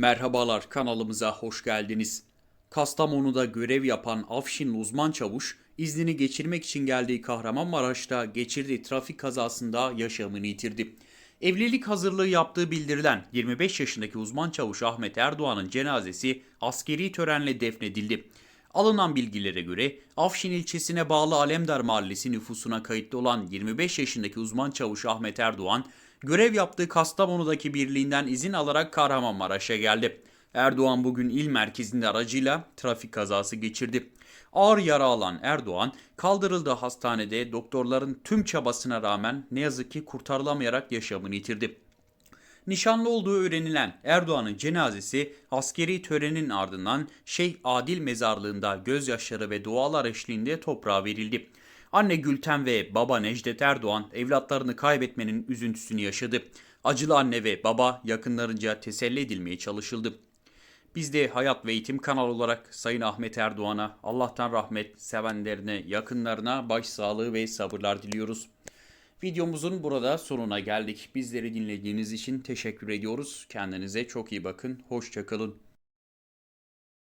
Merhabalar kanalımıza hoş geldiniz. Kastamonu'da görev yapan Afşinli uzman çavuş iznini geçirmek için geldiği Kahramanmaraş'ta geçirdiği trafik kazasında yaşamını yitirdi. Evlilik hazırlığı yaptığı bildirilen 25 yaşındaki uzman çavuş Ahmet Erdoğan'ın cenazesi askeri törenle defnedildi. Alınan bilgilere göre Afşin ilçesine bağlı Alemdar Mahallesi nüfusuna kayıtlı olan 25 yaşındaki uzman çavuş Ahmet Erdoğan, görev yaptığı Kastamonu'daki birliğinden izin alarak Kahramanmaraş'a geldi. Erdoğan bugün il merkezinde aracıyla trafik kazası geçirdi. Ağır yara alan Erdoğan kaldırıldığı hastanede doktorların tüm çabasına rağmen ne yazık ki kurtarılamayarak yaşamını yitirdi. Nişanlı olduğu öğrenilen Erdoğan'ın cenazesi askeri törenin ardından Şeyh Adil mezarlığında gözyaşları ve dualar eşliğinde toprağa verildi. Anne Gülten ve baba Necdet Erdoğan evlatlarını kaybetmenin üzüntüsünü yaşadı. Acılı anne ve baba yakınlarınca teselli edilmeye çalışıldı. Biz de Hayat ve Eğitim kanalı olarak Sayın Ahmet Erdoğan'a Allah'tan rahmet, sevenlerine, yakınlarına başsağlığı ve sabırlar diliyoruz. Videomuzun burada sonuna geldik. Bizleri dinlediğiniz için teşekkür ediyoruz. Kendinize çok iyi bakın. Hoşçakalın.